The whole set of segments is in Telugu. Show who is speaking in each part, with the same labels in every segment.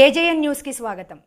Speaker 1: ఏజేఎన్ న్యూస్కి స్వాగతం.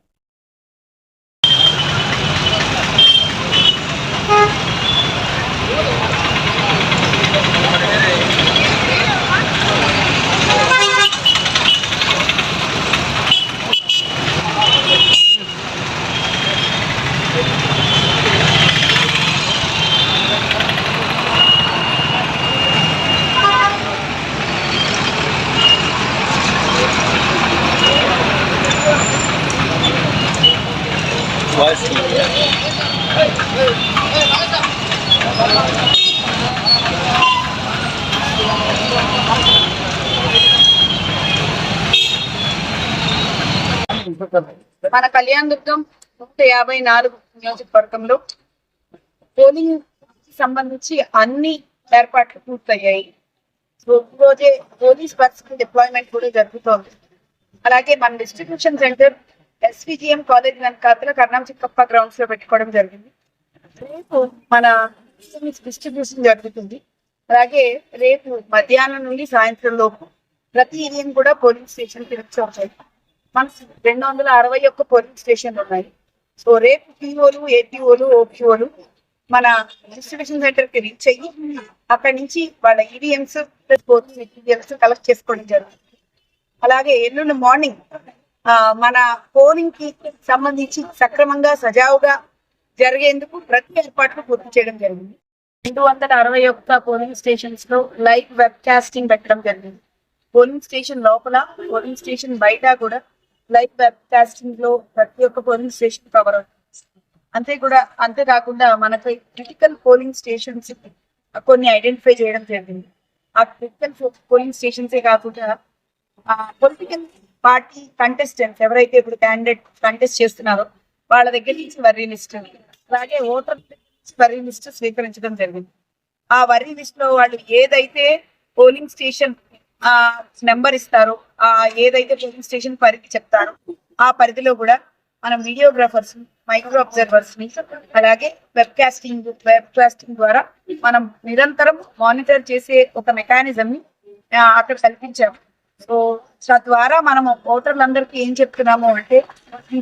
Speaker 2: మన కళ్యాణ్ దుర్గం నూట యాభై నాలుగు నియోజకవర్గంలో పోలింగ్ సంబంధించి అన్ని ఏర్పాట్లు పూర్తయ్యాయి. సో ఈ రోజే పోలీస్ పర్సనల్ డిప్లాయ్మెంట్ కూడా జరుగుతోంది. అలాగే మన డిస్ట్రిబ్యూషన్ సెంటర్ ఎస్విజిఎం కాలేజ్ వెనకాతల కర్ణం చిక్కప్ప గ్రౌండ్స్లో పెట్టుకోవడం జరిగింది. రేపు మన డిస్ట్రిబ్యూషన్ జరుగుతుంది. అలాగే రేపు మధ్యాహ్నం నుండి సాయంత్రం లోపు ప్రతి ఏరియం కూడా పోలింగ్ స్టేషన్ తిరిగి వచ్చాయి ఉంటాయి. మనకు రెండు వందల అరవై ఒక్క పోలింగ్ స్టేషన్లు ఉన్నాయి. సో రేపు పిఓలు ఏపీఓలు ఓపీఓలు మన డిస్ట్రిబ్యూషన్ సెంటర్కి రీచ్ అయ్యి అక్కడి నుంచి వాళ్ళ E EVMs polling materials collect చేసుకోవడం జరుగుతుంది. అలాగే ఎల్లుండి మార్నింగ్ మన పోలింగ్కి సంబంధించి సక్రమంగా సజావుగా జరిగేందుకు ప్రతి ఏర్పాట్లు పూర్తి చేయడం జరిగింది. రెండు వందల అరవై ఒక్క పోలింగ్ స్టేషన్స్లో లైవ్ వెబ్ కాస్టింగ్ పెట్టడం జరిగింది. పోలింగ్ స్టేషన్ లోపల పోలింగ్ స్టేషన్ బయట కూడా లైవ్ వెబ్ కాస్టింగ్లో ప్రతి ఒక్క పోలింగ్ స్టేషన్ కవర్ అవుతుంది. అంతే కూడా అంతేకాకుండా మనకి క్రిటికల్ పోలింగ్ స్టేషన్స్ కొన్ని ఐడెంటిఫై చేయడం జరిగింది. ఆ క్రిటికల్ పోలింగ్ స్టేషన్సే కాకుండా పొలిటికల్ పార్టీ కంటెస్టెంట్స్ ఎవరైతే ఇప్పుడు క్యాండిడేట్ కంటెస్ట్ చేస్తున్నారో వాళ్ళ దగ్గర నుంచి వర్రీ లిస్ట్ అలాగే ఓటర్ వర్రీ లిస్ట్ స్వీకరించడం జరిగింది. ఆ వర్రీ లిస్ట్లో వాళ్ళు ఏదైతే పోలింగ్ స్టేషన్ ఆ నెంబర్ ఇస్తారో ఆ ఏదైతే పోలింగ్ స్టేషన్ పరిధి చెప్తారో ఆ పరిధిలో కూడా మనం వీడియోగ్రాఫర్స్ మైక్రో అబ్జర్వర్స్ని అలాగే వెబ్ కాస్టింగ్ వెబ్ కాస్టింగ్ ద్వారా మనం నిరంతరం మానిటర్ చేసే ఒక మెకానిజం ని అక్కడ కల్పించాము. సో తద్వారా మనం ఓటర్లందరికీ ఏం చెప్తున్నాము అంటే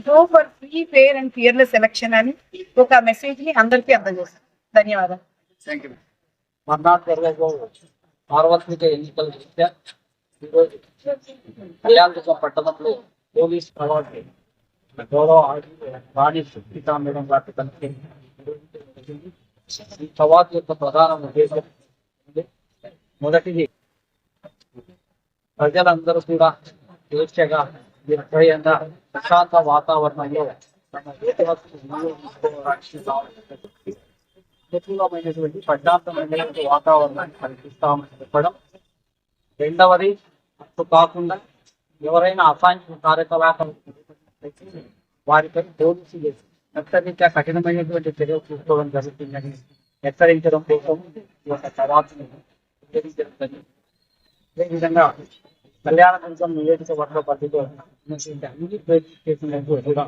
Speaker 2: go for free fair and fearless election అని ఒక మెసేజ్ని అందరికీ అందజేస్తాం ధన్యవాదాలు.
Speaker 3: మర్నాడు జరగబో సార్వత్రిక ఎన్నికల ఈరోజు పట్టణంలో పోలీస్ అవార్డు గౌరవ రాణి సుప్రీతా మేడం గారి కలిసి ఈ అవార్డు యొక్క ప్రధాన ఉద్దేశం మొదటిది ప్రజలందరూ కూడా స్వేచ్ఛగా నిర్భయంగా ప్రశాంత వాతావరణంలో తమ అనుకూలమైనటువంటి ప్రశాంతమైనటువంటి వాతావరణాన్ని కల్పిస్తామని చెప్పడం. రెండవది అటు కాకుండా ఎవరైనా అసాంఘిక కార్యకలాపాలు వారిపై పోలీసు హెచ్చరిక కఠినమైనటువంటి చర్యలు తీసుకోవడం జరుగుతుందని హెచ్చరించడం కోసం ఈ యొక్క సవాల్ని ఉపయోగించడం జరిగింది. అదేవిధంగా కళ్యాణ దుర్గం నియోజకవర్గ పరిధిలో అన్ని పోలీస్ కూడా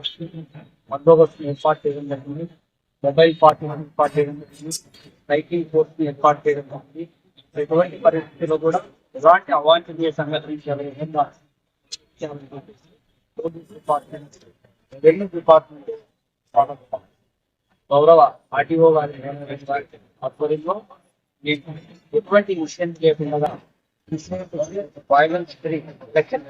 Speaker 3: బందోబస్తు ఏర్పాటు చేయడం జరిగింది. మొబైల్ పార్టీ ఏర్పాటు చేయడం జరిగింది. సైకిల్ ఫోర్స్ ఏర్పాటు చేయడం జరిగింది. ఎటువంటి పరిస్థితుల్లో కూడా ఎలాంటి అవాంఛనీయ సంఘటన జరగకుండా డిపార్ట్మెంట్ రెవెన్యూ డిపార్ట్మెంట్ గౌరవ ఆర్టీఓ గారి ఆధ్వర్యంలో మీకు ఎటువంటి విషయం లేకుండా वायलेंस फ्री इलेक्शन